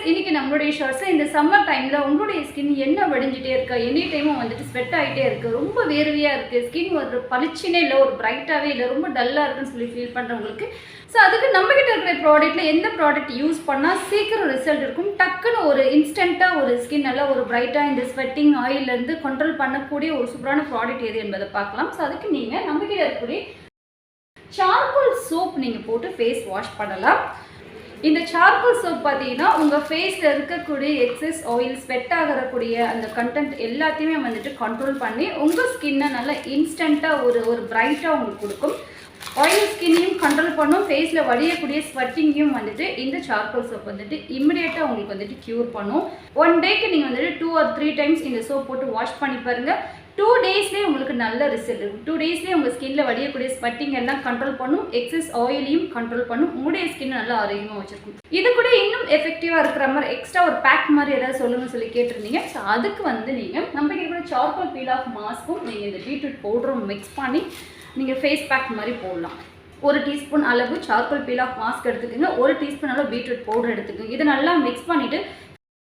Friends இன்னைக்கு நம்மளுடைய ஷார்ட்ஸில் இந்த சம்மர் டைமில் உங்களுடைய ஸ்கின் என்ன வடிஞ்சிட்டே இருக்கா? எனி டைமும் வந்துட்டு ஸ்வெட் ஆகிட்டே இருக்குது ரொம்ப வேர்வையாக இருக்குது ஸ்கின் ஒரு பளிச்சினே இல்லை ஒரு பிரைட்டாகவே இல்லை ரொம்ப டல்லாக இருக்குன்னு சொல்லி ஃபீல் பண்ணுறவங்களுக்கு ஸோ அதுக்கு நம்மகிட்ட இருக்கிற ப்ராடக்ட்டில் எந்த ப்ராடக்ட் யூஸ் பண்ணால் சீக்கிரம் ரிசல்ட் இருக்கும். டக்குன்னு ஒரு இன்ஸ்டண்ட்டாக ஒரு ஸ்கின் நல்லா ஒரு பிரைட்டாக இந்த ஸ்வெட்டிங் ஆயிலேருந்து கண்ட்ரோல் பண்ணக்கூடிய ஒரு சூப்பரான ப்ராடக்ட் எது என்பதை பார்க்கலாம். ஸோ அதுக்கு நீங்கள் நம்மகிட்ட இருக்கக்கூடிய சார்கோல் சோப் நீங்கள் போட்டு ஃபேஸ் வாஷ் பண்ணலாம். இந்த சார்கோல் சோப் பார்த்தீங்கன்னா உங்கள் ஃபேஸில் இருக்கக்கூடிய எக்ஸஸ் ஆயில் ஸ்வெட் ஆகக்கூடிய அந்த கண்டென்ட் எல்லாத்தையுமே வந்துட்டு கண்ட்ரோல் பண்ணி உங்கள் ஸ்கின்னை நல்லா இன்ஸ்டண்ட்டாக ஒரு ஒரு பிரைட்டாக உங்களுக்கு கொடுக்கும். ஆயில் ஸ்கின்னையும் கண்ட்ரோல் பண்ணும். ஃபேஸில் வடியக்கூடிய ஸ்வெட்டிங்கையும் வந்துட்டு இந்த சார்கோல் சோப் வந்துட்டு இமிடியேட்டாக உங்களுக்கு வந்துட்டு க்யூர் பண்ணும். ஒன் டேக்கு நீங்கள் வந்துட்டு டூ ஆர் த்ரீ டைம்ஸ் இந்த சோப் போட்டு வாஷ் பண்ணி பாருங்கள் டூ டேஸ்லேயே உங்களுக்கு நல்ல ரிசல்ட் இருக்கும் டூ டேஸ்லேயே உங்கள் ஸ்கின்ல வடியக்கூடிய ஸ்பட்டிங் எல்லாம் கண்ட்ரோல் பண்ணும். எக்ஸஸ் ஆயிலையும் கண்ட்ரோல் பண்ணும். உங்களுடைய ஸ்கின் நல்லா ஆரோக்கியமாக வச்சிருக்கும். இது கூட இன்னும் எஃபெக்டிவாக இருக்கிற மாதிரி எக்ஸ்ட்ரா ஒரு பேக் மாதிரி ஏதாவது சொல்லுங்கன்னு சொல்லி கேட்டிருந்தீங்க. ஸோ அதுக்கு வந்து நீங்கள் நம்ம இருக்கிற சார்கோல் பீல் ஆஃப் மாஸ்க்கும் நீங்கள் இந்த பீட்ரூட் பவுடரும் மிக்ஸ் பண்ணி நீங்கள் ஃபேஸ் பேக் மாதிரி போடலாம். ஒரு டீஸ்பூன் அளவு சார்கோல் பீல் ஆஃப் மாஸ்க் எடுத்துக்கோங்க. ஒரு டீஸ்பூன் அளவு பீட்ரூட் பவுடர் எடுத்துக்கோங்க. இதை நல்லா மிக்ஸ் பண்ணிவிட்டு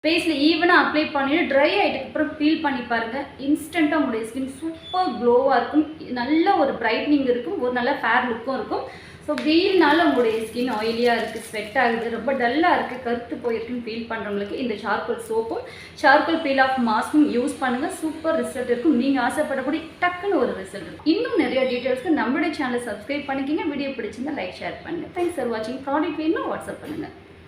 ஃபேஸில் ஈவனாக அப்ளை பண்ணிவிட்டு ட்ரை ஆகிட்டதுக்கு அப்புறம் ஃபீல் பண்ணி பாருங்கள் இன்ஸ்டண்ட்டாக உங்களுடைய ஸ்கின் சூப்பர் க்ளோவாக இருக்கும். நல்ல ஒரு பிரைட்னிங் இருக்கும். ஒரு நல்ல ஃபேர் லுக்கும் இருக்கும். ஸோ வெயில்னால உங்களுடைய ஸ்கின் ஆயிலியாக இருக்குது ஸ்வெட் ஆகுது ரொம்ப டல்லாக இருக்குது கருத்து போயிருக்குன்னு ஃபீல் பண்ணுறவங்களுக்கு இந்த சார்கோல் சோப்பும் சார்கோல் பீல் ஆஃப் மாஸ்க்கும் யூஸ் பண்ணுங்கள் சூப்பர் ரிசல்ட் இருக்கும். நீங்கள் ஆசைப்படக்கூடிய டக்குன்னு ஒரு ரிசல்ட் இருக்கும். இன்னும் நிறைய டீட்டெயில்ஸ்க்கு நம்மளுடைய சேனலை சப்ஸ்கிரைப் பண்ணிக்கிங்க. வீடியோ பிடிச்சிருந்தா லைக் ஷேர் பண்ணுங்கள் தேங்க்ஸ் ஃபார் வாட்சிங் ப்ராடக்ட் வேணும் வாட்ஸ்அப் பண்ணுங்கள்